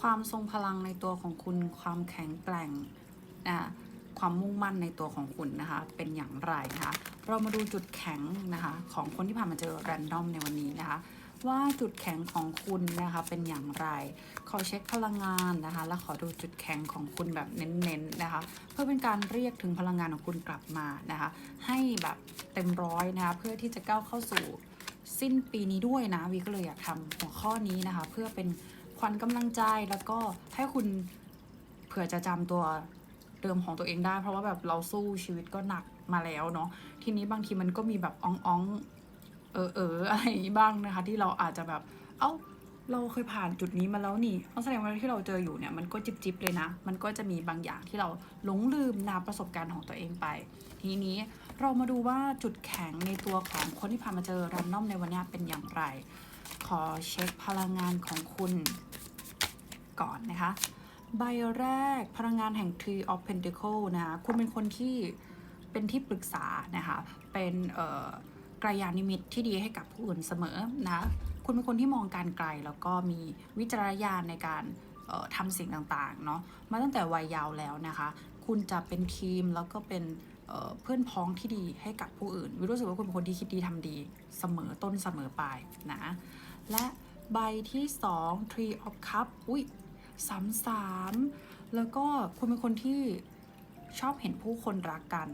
ความทรงพลังในตัวของคุณ ความแข็งแกร่งนะความมุ่งมั่นในตัวของคุณนะคะ เป็นอย่างไรนะคะ เรามาดูจุดแข็งนะคะ ของคนที่ผ่านมาเจอแรนดอมในวันนี้นะคะ ว่าจุดแข็งของคุณนะคะเป็นอย่างไร ขอเช็คพลังงานนะคะ และขอดูจุดแข็งของคุณแบบเน้นๆนะคะ เพื่อเป็นการเรียกถึงพลังงานของคุณกลับมานะคะ ให้แบบเต็มร้อยนะคะ เพื่อที่จะก้าวเข้าสู่สิ้นปีนี้ด้วยนะวีก็เลยอยากทำหัวข้อนี้นะคะ เพื่อเป็น ขวัญกำลังใจแล้วก็ให้คุณเผื่อจะจำตัวเดิมของตัวเองได้ เพราะว่าแบบเราสู้ชีวิตก็หนักมาแล้วเนาะทีนี้บางทีมันก็มีแบบอ่องๆเออเอออะไรบ้างนะคะ ที่เราอาจจะแบบ เอ้าเราเคยผ่านจุดนี้มาแล้วนี่เพราะแสดงว่าที่เราเจออยู่เนี่ยมันก็จิบจิบเลยนะ มันก็จะมีบางอย่างที่เราหลงลืมนาประสบการณ์ของตัวเองไป ทีนี้เรามาดูว่าจุดแข็งในตัวของคนที่ผ่านมาเจอรันนอมในวันนี้เป็นอย่างไร ขอเช็คพลังงานของคุณก่อนนะคะ ใบแรกพลังงานแห่ง Tree of Pentacle นะคะคุณเป็นคนที่เป็นที่ปรึกษานะคะ เป็นเอ่อกระยาณมิตที่ดีให้กับผู้อื่นเสมอนะคุณเป็นคนที่มองการไกลแล้วก็มีวิจารณญาณในการเอ่อทำสิ่งต่างๆเนาะมาตั้งแต่วัยยาวแล้วนะคะ คุณจะเป็นทีมแล้วก็เป็นเเพื่อนพ้องที่ดีให้กับผู้อื่น วิรู้สึกว่าคุณเป็นคนที่คิดดีทำดีเสมอต้นเสมอปลายนะ และใบที่ 2 Tree of Cup อุ้ยสามสามแล้วก็คุณเป็นคนที่ชอบเห็นผู้คนรักกัน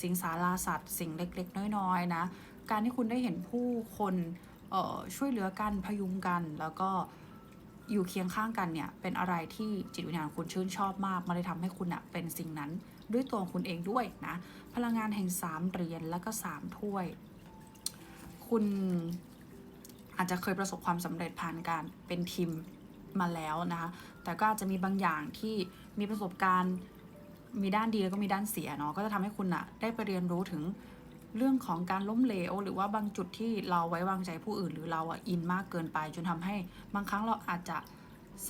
สิงสาราสัตว์ สิ่งเล็กๆ น้อยๆนะ การที่คุณได้เห็นผู้คนช่วยเหลือกันพยุงกัน แล้วก็อยู่เคียงข้างกันเนี่ยเป็นอะไรที่จิตวิญญาณคุณชื่นชอบมากมันเลยทำให้คุณอะเป็นสิ่งนั้นด้วยตัวคุณเองด้วยนะ พลังงานแห่งสามเหรียญแล้วก็สามถ้วย คุณ อาจจะเคยประสบความสำเร็จผ่านการเป็นทีมมาแล้วนะคะแต่ก็อาจจะมีบางอย่างที่มีประสบการณ์มีด้านดีแล้วก็มีด้านเสียเนาะก็จะทำให้คุณอะได้ไปเรียนรู้ถึงเรื่องของการล้มเหลว หรือว่าบางจุดที่เราไว้วางใจผู้อื่น หรือเราอะอินมากเกินไป จนทำให้บางครั้งเราอาจจะ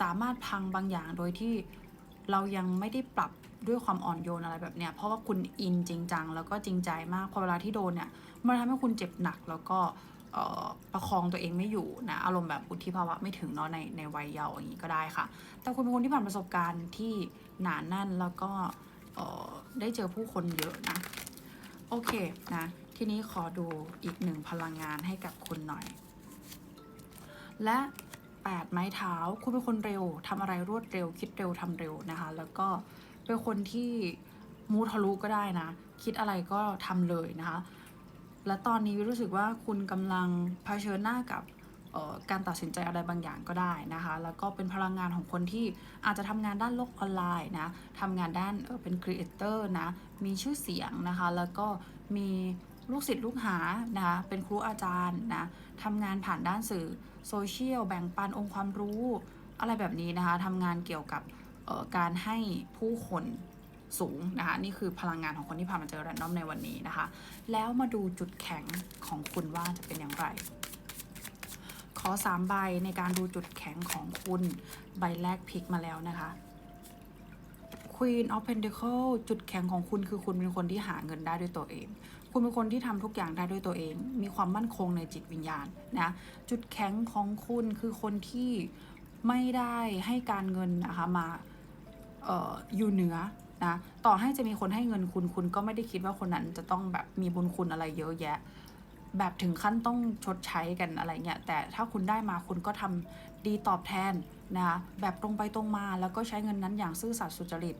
สามารถพังบางอย่างโดยที่เรายังไม่ได้ปรับด้วยความอ่อนโยนอะไรแบบเนี้ยเพราะว่าคุณอินจริงจังแล้วก็จริงใจมากพอเวลาที่โดนเนี่ยมันทำให้คุณเจ็บหนักแล้วก็ ประคองตัวเองไม่อยู่นะอารมณ์แบบอุทิภาวะไม่ถึงเนาะในในวัยเยาว์อย่างนี้ก็ได้ค่ะ แต่คุณเป็นคนที่ผ่านประสบการณ์ที่หนาแน่นแล้วก็ได้เจอผู้คนเยอะนะโอเคนะทีนี้ขอดูอีกหนึ่งพลังงานให้กับคุณหน่อย และแปดไม้เท้าคุณเป็นคนเร็วทำอะไรรวดเร็ว คิดเร็วทำเร็วนะคะ แล้วก็เป็นคนที่มูทะลุก็ได้นะ คิดอะไรก็ทำเลยนะคะ และตอนนี้รู้สึกว่าคุณกำลังเผชิญหน้ากับการตัดสินใจอะไรบางอย่างก็ได้นะคะ แล้วก็เป็นพลังงานของคนที่อาจจะทำงานด้านโลกออนไลน์นะทำงานด้านเป็นครีเอเตอร์นะ มีชื่อเสียงนะคะ แล้วก็มีลูกศิษย์ลูกหานะคะ เป็นครูอาจารย์นะทำงานผ่านด้านสื่อโซเชียล แบ่งปันองค์ความรู้ อะไรแบบนี้นะคะทำงานเกี่ยวกับการให้ผู้คน สูงนะคะนี่คือพลังงานของคนที่ผ่ามาเจอแรนดอมในวันนี้นะคะ แล้วมาดูจุดแข็งของคุณว่าจะเป็นอย่างไร ขอสามใบในการดูจุดแข็งของคุณใบแรกพลิกมาแล้วนะคะ Queen of Pentacle จุดแข็งของคุณคือคุณเป็นคนที่หาเงินได้ด้วยตัวเอง คุณเป็นคนที่ทำทุกอย่างได้ด้วยตัวเอง มีความมั่นคงในจิตวิญญาณนะจุดแข็งของคุณคือคนที่ไม่ได้ให้การเงินนะคะมาอออยู่เหนือ นะต่อให้จะมีคนให้เงินคุณคุณก็ไม่ได้คิดว่าคนนั้นจะต้องแบบมีบุญคุณอะไรเยอะแยะ แบบถึงขั้นต้องชดใช้กันอะไรเงี้ยแต่ถ้าคุณได้มาคุณก็ทำดีตอบแทนนะคะแบบตรงไปตรงมาแล้วก็ใช้เงินนั้นอย่างซื่อสัตย์สุจริต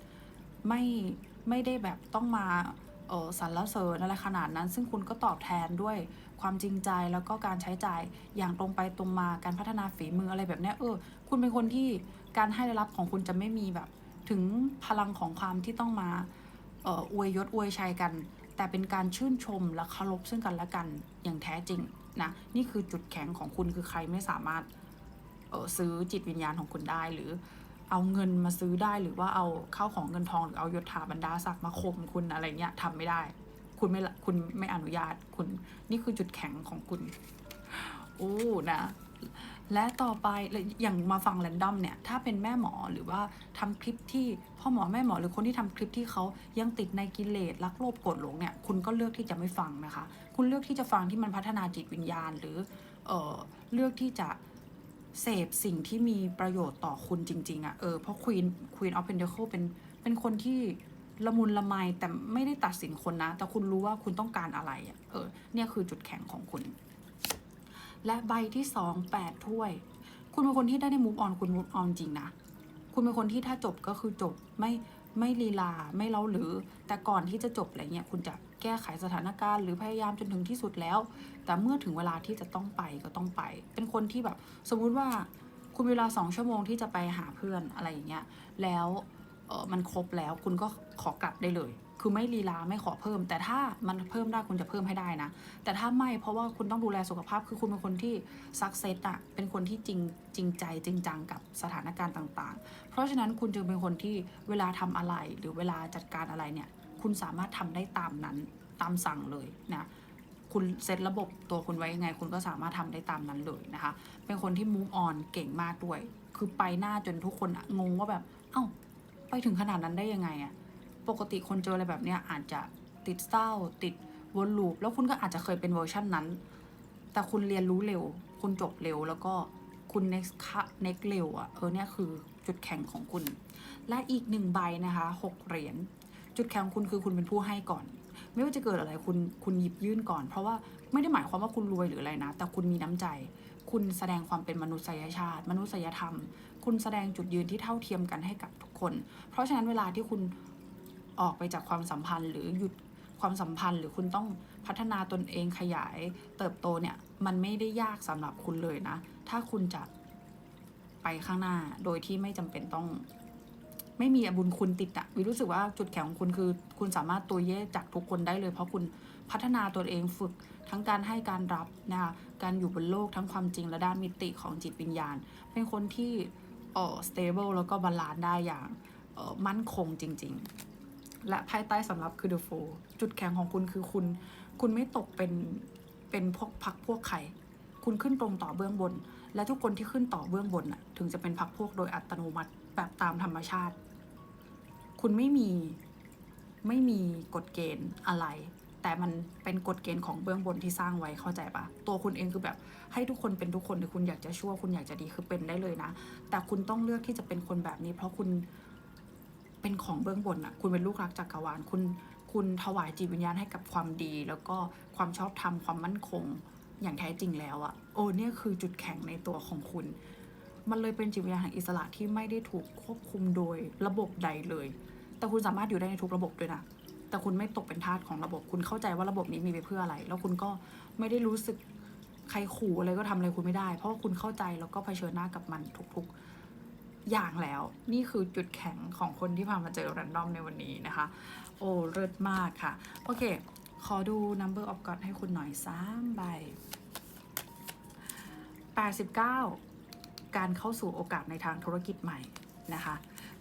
ไม่ไม่ได้แบบต้องมาเออสรรเสริญอะไรขนาดนั้น ซึ่งคุณก็ตอบแทนด้วยความจริงใจแล้วก็การใช้จ่ายอย่างตรงไปตรงมาการพัฒนาฝีมืออะไรแบบนี้เออ คุณเป็นคนที่การให้และรับของคุณจะไม่มีแบบ ถึงพลังของความที่ต้องมาเอ่ออวยยศอวยชัยกัน แต่เป็นการชื่นชมและเคารพซึ่งกันและกันอย่างแท้จริงนะนี่คือจุดแข็งของคุณคือใครไม่สามารถเออซื้อจิตวิญญาณของคุณได้หรือเอาเงินมาซื้อได้หรือว่าเอาเข้าวของเงินทองหรือเอายศถาบรรดาศักดิ์มาข่มคุณอะไรเงี้ยทำไม่ได้ คุณไม่ละคุณไม่อนุญาตคุณ นี่คือจุดแข็งของคุณ โอ้นะ และต่อไปอย่างมาฟังแรนดอมเนี่ย ถ้าเป็นแม่หมอหรือว่าทำคลิปที่พ่อหมอแม่หมอหรือคนที่ทำคลิปที่เขายังติดในกิเลสรักโลภโกรธหลงเนี่ย คุณก็เลือกที่จะไม่ฟังนะคะ คุณเลือกที่จะฟังที่มันพัฒนาจิตวิญญาณ หรือเออเลือกที่จะเสพสิ่งที่มีประโยชน์ต่อคุณจริง ๆอะ่ะเออเพราะ Queen Queen of Pentacles เป็นเป็นคนที่ละมุนละไมแต่ไม่ได้ตัดสินคนนะ แต่คุณรู้ว่าคุณต้องการอะไรอะ่ะเออเนี่ยคือจุดแข็งของคุณ และใบที่สองแปดถ้วย คุณเป็นคนที่ได้ได้มูฟออนคุณมูฟออนจริงนะ คุณเป็นคนที่ถ้าจบก็คือจบไม่ไม่ลีลาไม่เล้าหรือ แต่ก่อนที่จะจบอะไรเงี้ยคุณจะแก้ไขสถานการณ์ หรือพยายามจนถึงที่สุดแล้ว แต่เมื่อถึงเวลาที่จะต้องไปก็ต้องไป เป็นคนที่แบบ สมมุติว่าคุณเวลาสองชั่วโมงที่จะไปหาเพื่อนอะไรอย่างเงี้ยแล้วเออมันครบแล้วคุณก็ขอกลับได้เลย คือไม่ลีลาไม่ขอเพิ่ม แต่ถ้ามันเพิ่มได้คุณจะเพิ่มให้ได้นะ แต่ถ้าไม่เพราะว่าคุณต้องดูแลสุขภาพคือคุณเป็นคนที่ซักเซสอะเป็นคนที่จริงจริงใจจริงจังกับสถานการณ์ต่าง ๆ เพราะฉะนั้นคุณจึงเป็นคนที่เวลาทำอะไรหรือเวลาจัดการอะไรเนี่ยคุณสามารถทำได้ตามนั้นตามสั่งเลยนะคุณเซตระบบตัวคุณไว้ยังไง คุณก็สามารถทำได้ตามนั้นเลยนะคะ เป็นคนที่ move on เก่งมากด้วย คือไปหน้าจนทุกคนงงว่าแบบ เอ้า ไปถึงขนาดนั้นได้ยังไงอะ ปกติคนเจออะไรแบบเนี้ยอาจจะติดเศร้า ติดวนลูปแล้วคุณก็อาจจะเคยเป็นเวอร์ชันนั้น แต่คุณเรียนรู้เร็ว คุณจบเร็วแล้วก็คุณ next คะ next เร็วอะเออเนี่ยคือจุดแข็งของคุณ และอีกหนึ่งใบนะคะหกเหรียญจุดแข็งของคุณคือคุณเป็นผู้ให้ก่อน ไม่ว่าจะเกิดอะไรคุณคุณหยิบยื่นก่อน เพราะว่าไม่ได้หมายความว่าคุณรวยหรืออะไรนะ แต่คุณมีน้ำใจ คุณแสดงความเป็นมนุษยชาติ มนุษยธรรม คุณแสดงจุดยืนที่เท่าเทียมกันให้กับทุกคน เพราะฉะนั้นเวลาที่คุณ ออกไปจากความสัมพันธ์หรือหยุดความสัมพันธ์หรือคุณต้องพัฒนาตนเองขยายเติบโตเนี่ย มันไม่ได้ยากสำหรับคุณเลยนะ ถ้าคุณจะไปข้างหน้าโดยที่ไม่จำเป็นต้อง ไม่มีบุญคุณติดอะวิรู้สึกว่าจุดแข็งของคุณคือ คุณสามารถตัวเย่จากทุกคนได้เลย เพราะคุณพัฒนาตัวเองฝึกทั้งการให้การรับนะคะการอยู่บนโลกทั้งความจริงและด้านมิติของจิตวิญญาณ เป็นคนที่เออ stable แล้วก็บาลานซ์ได้อย่างออมั่นคงจริง ๆ และภายใต้สำหรับคือ the four จุดแข็งของคุณคือคุณ คุณไม่ตกเป็นเป็นพวกพักพวกใครคุณขึ้นตรงต่อเบื้องบน และทุกคนที่ขึ้นต่อเบื้องบนน่ะ ถึงจะเป็นพักพวกโดยอัตโนมัติแบบตามธรรมชาติ คุณไม่มีไม่มีกฎเกณฑ์อะไร แต่มันเป็นกฎเกณฑ์ของเบื้องบนที่สร้างไว้เข้าใจปะตัวคุณเองคือแบบ ให้ทุกคนเป็นทุกคนหรือคุณอยากจะชั่ว คุณอยากจะดีคือเป็นได้เลยนะ แต่คุณต้องเลือกที่จะเป็นคนแบบนี้ เพราะคุณ เป็นของเบื้องบนอะคุณเป็นลูกรักจักรวาลคุณคุณถวายจิตวิญญาณให้กับความดี แล้วก็ความชอบธรรมความมั่นคง อย่างแท้จริงแล้วอะโอ้เนี่ยคือจุดแข็งในตัวของคุณ มันเลยเป็นจิตวิญญาณแห่งอิสระที่ไม่ได้ถูกควบคุมโดยระบบใดเลย แต่คุณสามารถอยู่ได้ในทุกระบบด้วยนะแต่คุณไม่ตกเป็นทาสของระบบ คุณเข้าใจว่าระบบนี้มีไปเพื่ออะไร แล้วคุณก็ไม่ได้รู้สึกใครขู่อะไรก็ทำอะไรคุณไม่ได้ เพราะว่าคุณเข้าใจแล้วก็เผชิญหน้ากับมันทุกๆ อย่างแล้ว นี่คือจุดแข็งของคนที่พามาเจอแรนดอมในวันนี้นะคะ โอ้เลิศมากค่ะ โอเค ขอดู number of God ให้คุณหน่อยสามใบ89 การเข้าสู่โอกาสในทางธุรกิจใหม่นะคะ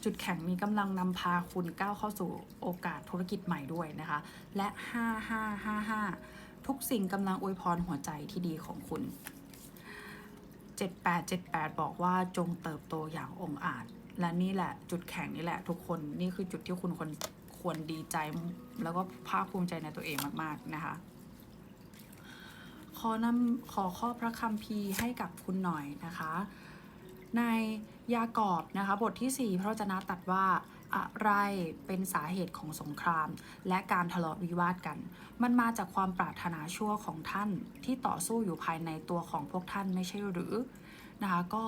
จุดแข็งนี้กำลังนำพาคุณก้าวเข้าสู่โอกาสธุรกิจใหม่ด้วยนะคะ และ 5555 ทุกสิ่งกำลังอวยพรหัวใจที่ดีของคุณ 7878 บอกว่าจงเติบโตอย่างองอาจ และนี่แหละจุดแข็งนี่แหละ ทุกคนนี่คือจุดที่คุณควรควรดีใจ แล้วก็ภาคภูมิใจในตัวเองมากๆนะคะ ขอนำขอข้อพระคัมภีร์ให้กับคุณหน่อยนะคะ ในยากอบนะคะ บทที่ 4 พระวจนะตัดว่า อะไรเป็นสาเหตุของสงคราม และการทะเลาะวิวาทกัน มันมาจากความปรารถนาชั่วของท่านที่ต่อสู้อยู่ภายในตัวของพวกท่านไม่ใช่หรือนะคะก็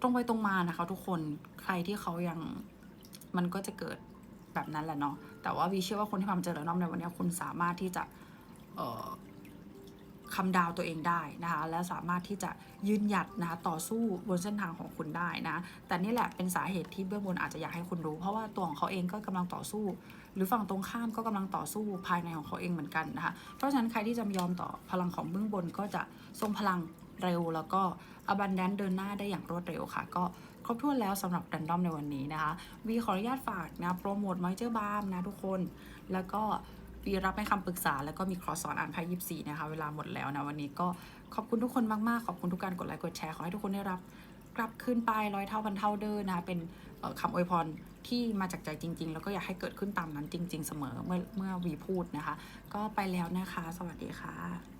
ตรงไปตรงมานะคะ ทุกคนใครที่เขายังมันก็จะเกิดแบบนั้นแหละเนาะแต่ว่าวีเชื่อว่าคนที่พามเจอแล้วน้อมในวันนี้คุณสามารถที่จะเอ่อ คำดาวตัวเองได้นะคะและสามารถที่จะยืนหยัดนะคะต่อสู้บนเส้นทางของคุณได้นะแต่นี่แหละเป็นสาเหตุที่เบื้องบนอาจจะอยากให้คุณรู้ เพราะว่าตัวของเขาเองก็กำลังต่อสู้ หรือฝั่งตรงข้ามก็กำลังต่อสู้ภายในของเขาเองเหมือนกันนะคะเพราะฉะนั้นใครที่จะยอมต่อพลังของเบื้องบนก็จะทรงพลังเร็ว แล้วก็อบันแดนเดินหน้าได้อย่างรวดเร็วค่ะ ก็ครบถ้วนแล้วสำหรับดันดอมในวันนี้นะคะวีขออนุญาตฝากนะโปรโมทมอยเจอร์บาร์มนะทุกคนแล้วก็ รีรับให้คำปรึกษา แล้วก็มีคอร์สสอนอ่านไพ่ยิปซีนะคะ เวลาหมดแล้วนะวันนี้ก็ขอบคุณทุกคนมาก ๆ ขอบคุณทุกการกดไลค์กดแชร์ ขอให้ทุกคนได้รับกลับขึ้นไปร้อยเท่าพันเท่าเดินนะคะเป็นคำอวยพรที่มาจากใจจริง ๆ แล้วก็อยากให้เกิดขึ้นตามนั้นจริง ๆ เสมอเมื่อเมื่อวีพูดนะคะ ก็ไปแล้วนะคะ สวัสดีค่ะ